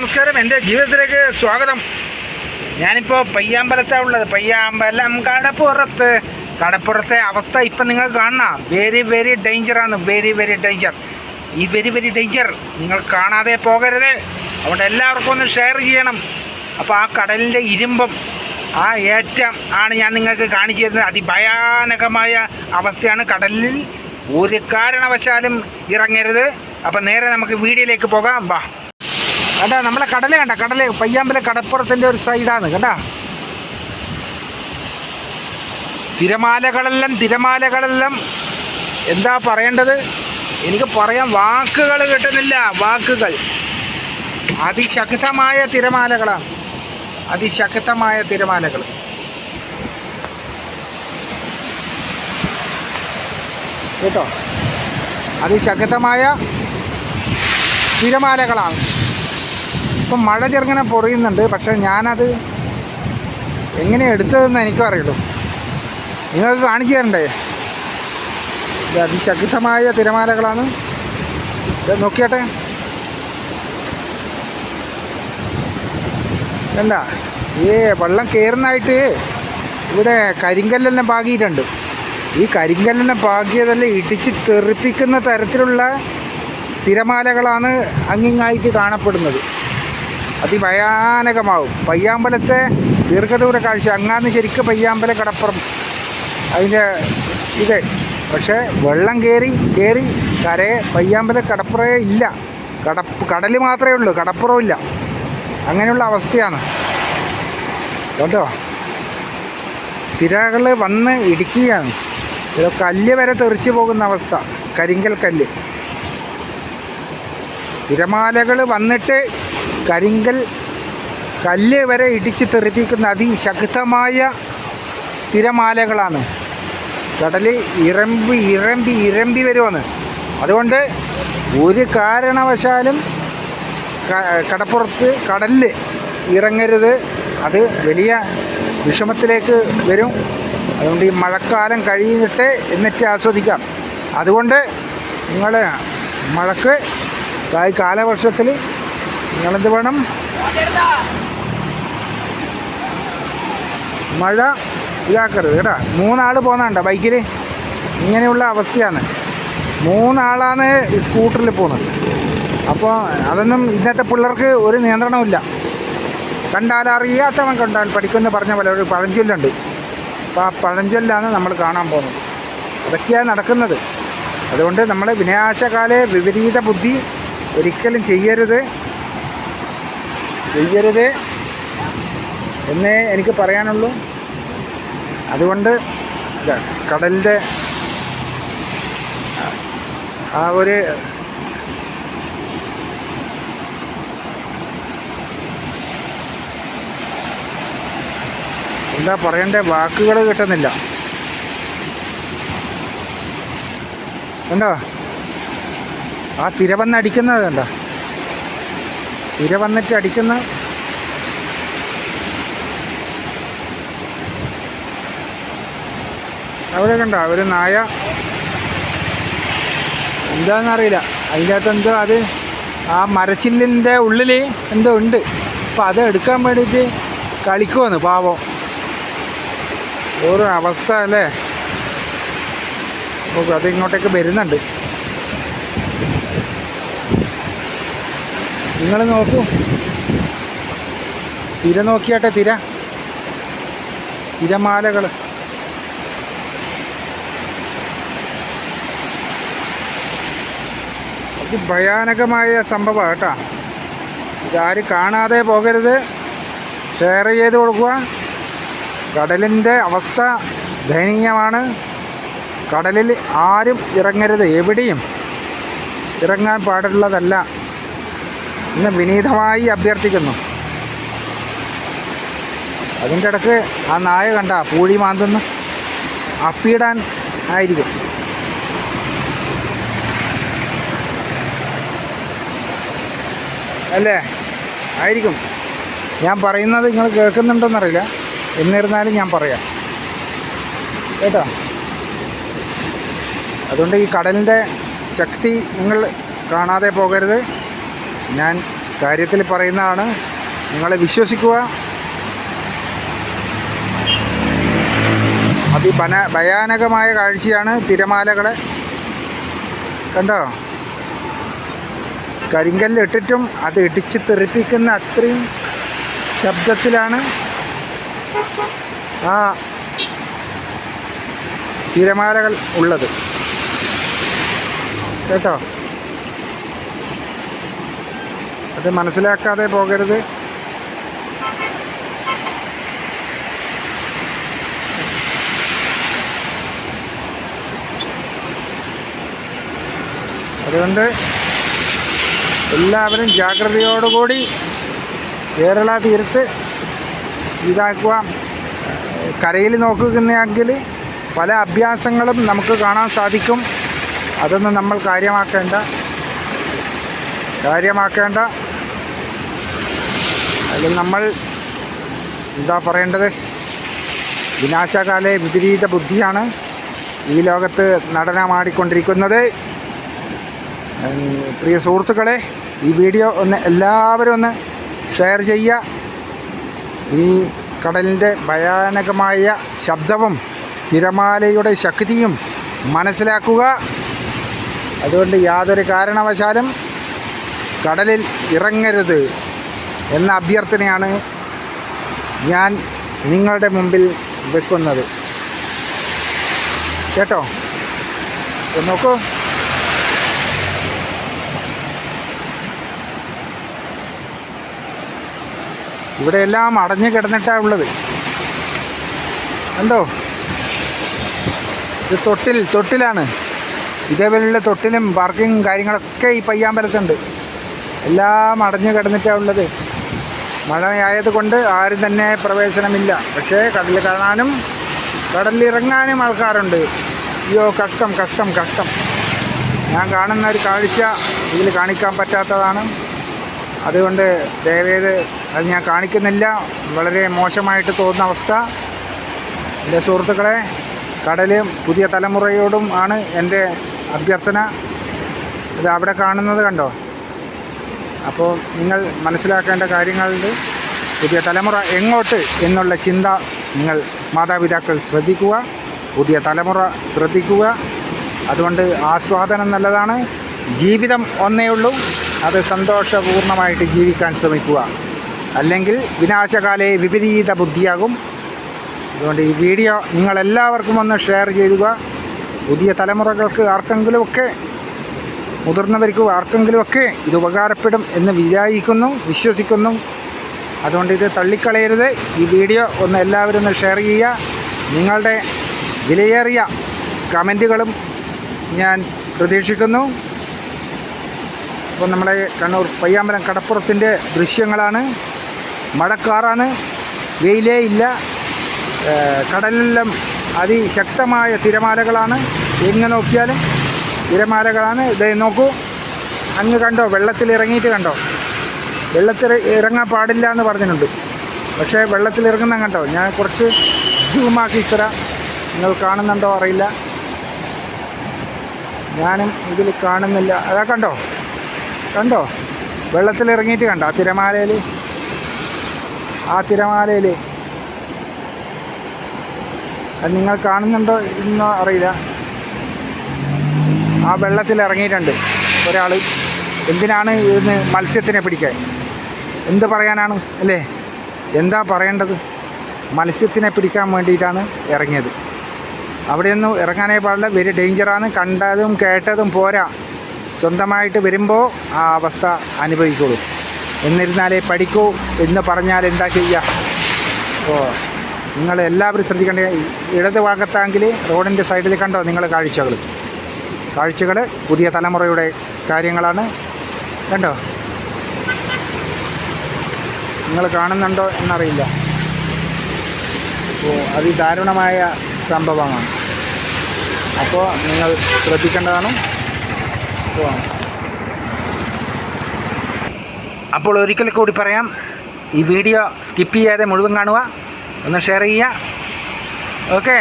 നമസ്കാരം. എന്റെ ജീവിതത്തിലേക്ക് സ്വാഗതം. ഞാനിപ്പോൾ പയ്യാമ്പലത്താണ് ഉള്ളത്. പയ്യാമ്പലം കടപ്പുറത്ത്. കടപ്പുറത്തെ അവസ്ഥ ഇപ്പം നിങ്ങൾ കാണണം വെരി വെരി ഡേഞ്ചറാണ് വെരി വെരി ഡേഞ്ചർ ഈ വെരി വെരി ഡേഞ്ചർ നിങ്ങൾ കാണാതെ പോകരുത്. അതുകൊണ്ട് എല്ലാവർക്കും ഒന്ന് ഷെയർ ചെയ്യണം. അപ്പോൾ ആ കടലിന്റെ ഇരുമ്പം ആ ഏറ്റം ആണ് ഞാൻ നിങ്ങൾക്ക് കാണിച്ചു തരുന്നത്. അതിഭയാനകമായ അവസ്ഥയാണ് കടലിൽ. ഒരു കാരണവശാലും ഇറങ്ങരുത്. അപ്പം നേരെ നമുക്ക് വീഡിയോയിലേക്ക് പോകാം. വാ. കണ്ടാ നമ്മളെ കടൽ കണ്ട കടൽ പയ്യാമ്പല കടപ്പുറത്തിന്റെ ഒരു സൈഡാണ് കണ്ടാ? തിരമാലകളെല്ലാം തിരമാലകളെല്ലാം എന്താ പറയേണ്ടത്? എനിക്ക് പറയാൻ വാക്കുകൾ കിട്ടുന്നില്ല വാക്കുകൾ. അതിശക്തമായ തിരമാലകളാണ്. അതിശക്തമായ തിരമാലകൾ. കേട്ടോ? അതിശക്തമായ തിരമാലകളാണ്. ഇപ്പം മഴ ചെറുങ്ങനെ പൊറിയുന്നുണ്ട് പക്ഷേ ഞാനത് എങ്ങനെ എടുത്തതെന്ന് എനിക്കും അറിയുള്ളൂ നിങ്ങൾക്ക് കാണിച്ചു തരണ്ടേ? ഇത് അതിശക്തമായ തിരമാലകളാണ്. ഇത് നോക്കിയാട്ടെ. ഈ വെള്ളം കയറുന്നതായിട്ട് ഇവിടെ കരിങ്കല്ലെല്ലാം പാകിയിട്ടുണ്ട്. ഈ കരിങ്കല്ലെല്ലാം പാകിയതെല്ലാം ഇടിച്ച് തെറിപ്പിക്കുന്ന തരത്തിലുള്ള തിരമാലകളാണ് അങ്ങിങ്ങായിട്ട് കാണപ്പെടുന്നത്. അതിഭയാനകമാവും. പയ്യാമ്പലത്തെ ദീർഘദൂര കാഴ്ച. അങ്ങാന്ന് ശരിക്കും പയ്യാമ്പല കടപ്പുറം. അതിന്റെ ഇത്. പക്ഷേ വെള്ളം കയറി കയറി കരയെ പയ്യാമ്പല കടപ്പുറയെ ഇല്ല. കടപ്പ് കടൽ മാത്രമേ ഉള്ളൂ. കടപ്പുറവും ഇല്ല. അങ്ങനെയുള്ള അവസ്ഥയാണ്. കേട്ടോ തിരകൾ വന്ന് ഇടിക്കുകയാണ് കല്ല് വരെ തെറിച്ചു പോകുന്ന അവസ്ഥ. കരിങ്കൽ കല്ല്. തിരമാലകൾ വന്നിട്ട് കരിങ്കൽ കല്ല് വരെ ഇടിച്ച് തെറിപ്പിക്കുന്ന അതിശക്തമായ തിരമാലകളാണ്. കടലിൽ ഇറമ്പി ഇറമ്പി ഇരമ്പി വരുമെന്ന് അതുകൊണ്ട് ഒരു കാരണവശാലും കടപ്പുറത്ത് കടലിൽ ഇറങ്ങരുത്. അത് വലിയ വിഷമത്തിലേക്ക് വരും. അതുകൊണ്ട് ഈ മഴക്കാലം കഴിഞ്ഞിട്ട് എന്നിട്ട് ആസ്വദിക്കാം. അതുകൊണ്ട് നിങ്ങൾ മഴക്ക് കാലവർഷത്തിൽ നിങ്ങളെന്ത് വേണം? മഴ ഇതാക്കരുത് കേട്ടോ. മൂന്നാൾ പോകുന്നുണ്ടോ ബൈക്കിൽ ഇങ്ങനെയുള്ള അവസ്ഥയാണ്. മൂന്നാളാണ് സ്കൂട്ടറിൽ പോകുന്നത് അപ്പോൾ അതൊന്നും ഇന്നത്തെ പിള്ളേർക്ക് ഒരു നിയന്ത്രണമില്ല കണ്ടാൽ അറിയാത്തവൻ കണ്ടാൽ പഠിക്കുമെന്ന് പറഞ്ഞ പോലെ ഒരു പഴഞ്ചൊല്ലുണ്ട്. അപ്പോൾ ആ പഴഞ്ചൊല്ലാണ് നമ്മൾ കാണാൻ പോകുന്നത്. അതൊക്കെയാണ് നടക്കുന്നത്. അതുകൊണ്ട് നമ്മൾ വിനാശകാലെ വിപരീത ബുദ്ധി ഒരിക്കലും ചെയ്യരുത്. ചെയ്യരുത് എന്നേ എനിക്ക് പറയാനുള്ളൂ. അതുകൊണ്ട് കടലിന്റെ ആ ഒരു എന്താ പറയണ്ടേ? വാക്കുകൾ കിട്ടുന്നില്ല. കണ്ടോ? ആ തിരവന്നടിക്കുന്നത് ഉണ്ടോ തിര വന്നിട്ട് അടിക്കുന്ന. അവിടെ കണ്ട? ഒരു നായ. എന്താണെന്നറിയില്ല അതിന്റെ അകത്ത് എന്തോ അത് ആ മരച്ചില്ലിന്റെ ഉള്ളിൽ എന്തോ ഉണ്ട്. അപ്പോൾ അത് എടുക്കാൻ വേണ്ടിയിട്ട് കളിക്കുമെന്ന് പാവം. ഓരോ അവസ്ഥ അല്ലേ? അതിങ്ങോട്ടേക്ക് വരുന്നുണ്ട്. നിങ്ങൾ നോക്കൂ. തിര നോക്കിയാട്ടെ തിര. തിരമാലകൾ അത് ഭയാനകമായ സംഭവമാണ് കേട്ടോ. ഇതാരും കാണാതെ പോകരുത്. ഷെയർ ചെയ്ത് കൊടുക്കുക. കടലിന്റെ അവസ്ഥ ദയനീയമാണ്. കടലിൽ ആരും ഇറങ്ങരുത്. എവിടെയും ഇറങ്ങാൻ പാടുള്ളതല്ല. ഇന്ന് വിനീതമായി അഭ്യർത്ഥിക്കുന്നു. അതിന്റെ ഇടയ്ക്ക് ആ നായ കണ്ട പൂഴി മാന്തുന്ന അപ്പിയിടാൻ ആയിരിക്കും. അല്ലേ? ആയിരിക്കും. ഞാൻ പറയുന്നത് നിങ്ങൾ കേൾക്കുന്നുണ്ടെന്നറിയില്ല. എന്നിരുന്നാലും ഞാൻ പറയാം. കേട്ടോ? അതുകൊണ്ട് ഈ കടലിന്റെ ശക്തി നിങ്ങൾ കാണാതെ പോകരുത്. ഞാൻ കാര്യത്തിൽ പറയുന്നതാണ്. നിങ്ങളെ വിശ്വസിക്കുക. അതിപന ഭയാനകമായ കാഴ്ചയാണ് തിരമാലകളെ. കണ്ടോ? കരിങ്കല്ല് ഇട്ടിട്ടും അത് ഇടിച്ച് തെറിപ്പിക്കുന്ന അത്രയും ശബ്ദത്തിലാണ് ആ തിരമാലകൾ ഉള്ളത്. കേട്ടോ? അത് മനസ്സിലാക്കാതെ പോകരുത്. അതുകൊണ്ട് എല്ലാവരും ജാഗ്രതയോടുകൂടി കേരള തീരത്ത് ഇതാക്കുക. കരയിൽ നോക്കുകയാണെങ്കിൽ പല അഭ്യാസങ്ങളും നമുക്ക് കാണാൻ സാധിക്കും. അതൊന്നും നമ്മൾ കാര്യമാക്കേണ്ട. കാര്യമാക്കേണ്ട. അതിൽ നമ്മൾ എന്താ പറയേണ്ടത്? വിനാശകാലെ വിപരീത ബുദ്ധിയാണ് ഈ ലോകത്ത് നടനമാടിക്കൊണ്ടിരിക്കുന്നത്. പ്രിയ സുഹൃത്തുക്കളെ ഈ വീഡിയോ ഒന്ന് എല്ലാവരും ഒന്ന് ഷെയർ ചെയ്യുക. ഈ കടലിന്റെ ഭയാനകമായ ശബ്ദവും തിരമാലയുടെ ശക്തിയും മനസ്സിലാക്കുക. അതുകൊണ്ട് യാതൊരു കാരണവശാലും കടലിൽ ഇറങ്ങരുത്. എന്ന അഭ്യർത്ഥനയാണ് ഞാൻ നിങ്ങളുടെ മുമ്പിൽ വെക്കുന്നത്. കേട്ടോ? നോക്കൂ. ഇവിടെ എല്ലാം അടഞ്ഞു കിടന്നിട്ടാണ് ഉള്ളത്. കണ്ടോ? ഇത് തൊട്ടിൽ തൊട്ടിലാണ്. ഇതേപോലെയുള്ള തൊട്ടിലും പാർക്കിങ്ങും കാര്യങ്ങളൊക്കെ ഈ പയ്യാമ്പലത്തുണ്ട്. എല്ലാം അടഞ്ഞു കിടന്നിട്ടാണ് ഉള്ളത്. മഴയായത് കൊണ്ട് ആരും തന്നെ പ്രവേശനമില്ല. പക്ഷേ കടൽ കാണാനും കടലിലിറങ്ങാനും ആൾക്കാരുണ്ട്. അയ്യോ കഷ്ടം കഷ്ടം കഷ്ടം. ഞാൻ കാണുന്ന ഒരു കാഴ്ച ഇതിൽ കാണിക്കാൻ പറ്റാത്തതാണ്. അതുകൊണ്ട് ദയവേത് അത് ഞാൻ കാണിക്കുന്നില്ല. വളരെ മോശമായിട്ട് തോന്നുന്ന അവസ്ഥ. എന്റെ സുഹൃത്തുക്കളെ കടലും പുതിയ തലമുറയോടും ആണ് എന്റെ അഭ്യർത്ഥന. ഇത് അവിടെ കാണുന്നത് കണ്ടോ? അപ്പോൾ നിങ്ങൾ മനസ്സിലാക്കേണ്ട കാര്യങ്ങളുണ്ട്. പുതിയ തലമുറ എങ്ങോട്ട് എന്നുള്ള ചിന്ത നിങ്ങൾ മാതാപിതാക്കൾ ശ്രദ്ധിക്കുക. പുതിയ തലമുറ ശ്രദ്ധിക്കുക. അതുകൊണ്ട് ആസ്വാദനം നല്ലതാണ്. ജീവിതം ഒന്നേ ഉള്ളൂ. അത് സന്തോഷപൂർണമായിട്ട് ജീവിക്കാൻ ശ്രമിക്കുക. അല്ലെങ്കിൽ വിനാശകാലെ വിപരീത ബുദ്ധിയാകും. അതുകൊണ്ട് ഈ വീഡിയോ നിങ്ങളെല്ലാവർക്കും ഒന്ന് ഷെയർ ചെയ്യുക പുതിയ തലമുറകൾക്ക് ആർക്കെങ്കിലുമൊക്കെ മുതിർന്നവർക്കും ആർക്കെങ്കിലുമൊക്കെ ഇത് ഉപകാരപ്പെടും എന്ന് വിചാരിക്കുന്നു വിശ്വസിക്കുന്നു. അതുകൊണ്ട് ഇത് തള്ളിക്കളയരുത്. ഈ വീഡിയോ ഒന്ന് എല്ലാവരും ഒന്ന് ഷെയർ ചെയ്യുക. നിങ്ങളുടെ വിലയേറിയ കമന്റുകളും ഞാൻ പ്രതീക്ഷിക്കുന്നു. അപ്പോൾ നമ്മുടെ കണ്ണൂർ പയ്യാമ്പലം കടപ്പുറത്തിന്റെ ദൃശ്യങ്ങളാണ്. മഴക്കാറാണ്. വെയിലേ ഇല്ല. കടലിലെല്ലാം അതിശക്തമായ തിരമാലകളാണ്. എങ്ങനെ നോക്കിയാലും തിരമാലകളാണ് ഇത് നോക്കൂ. അങ്ങ് കണ്ടോ? വെള്ളത്തിൽ ഇറങ്ങിയിട്ട് കണ്ടോ? വെള്ളത്തിൽ ഇറങ്ങാൻ പാടില്ല എന്ന് പറഞ്ഞിട്ടുണ്ട്. പക്ഷേ വെള്ളത്തിൽ ഇറങ്ങുന്ന കണ്ടോ? ഞാൻ കുറച്ച് സൂമാക്കി ഇത്ര നിങ്ങൾ കാണുന്നുണ്ടോ അറിയില്ല. ഞാനും ഇതിൽ കാണുന്നില്ല. അതാ കണ്ടോ? കണ്ടോ? വെള്ളത്തിൽ ഇറങ്ങിയിട്ട് കണ്ടോ? ആ തിരമാലയിൽ ആ തിരമാലയിൽ അത് നിങ്ങൾ കാണുന്നുണ്ടോ എന്നോ അറിയില്ല. ആ വെള്ളത്തിൽ ഇറങ്ങിയിട്ടുണ്ട് ഒരാൾ എന്തിനാണ് ഇന്ന് മത്സ്യത്തിനെ പിടിക്കാൻ? എന്ത് പറയാനാണ്? അല്ലേ? എന്താ പറയേണ്ടത്? മത്സ്യത്തിനെ പിടിക്കാൻ വേണ്ടിയിട്ടാണ് ഇറങ്ങിയത്. അവിടെയൊന്നും ഇറങ്ങാനേ പാടില്ല. വെരി ഡേഞ്ചറാണ് കണ്ടതും കേട്ടതും പോരാ. സ്വന്തമായിട്ട് വരുമ്പോൾ ആ അവസ്ഥ അനുഭവിക്കുള്ളൂ. എന്നിരുന്നാലേ പഠിക്കൂ എന്ന് പറഞ്ഞാൽ എന്താ ചെയ്യുക അപ്പോൾ നിങ്ങൾ എല്ലാവരും ശ്രദ്ധിക്കേണ്ട ഇടത് ഭാഗത്താണെങ്കിൽ റോഡിന്റെ സൈഡിൽ കണ്ടോ? നിങ്ങൾ കാഴ്ചകൾ കാഴ്ചകൾ പുതിയ തലമുറയുടെ കാര്യങ്ങളാണ്. കണ്ടോ? നിങ്ങൾ കാണുന്നുണ്ടോ എന്നറിയില്ല. അപ്പോൾ അതിദാരുണമായ സംഭവമാണ്. അപ്പോൾ നിങ്ങൾ ശ്രദ്ധിക്കേണ്ടതാണ്. അപ്പോൾ ഒരിക്കൽ കൂടി പറയാം ഈ വീഡിയോ സ്കിപ്പ് ചെയ്യാതെ മുഴുവൻ കാണുക ഒന്ന് ഷെയർ ചെയ്യുക. ഓക്കെ?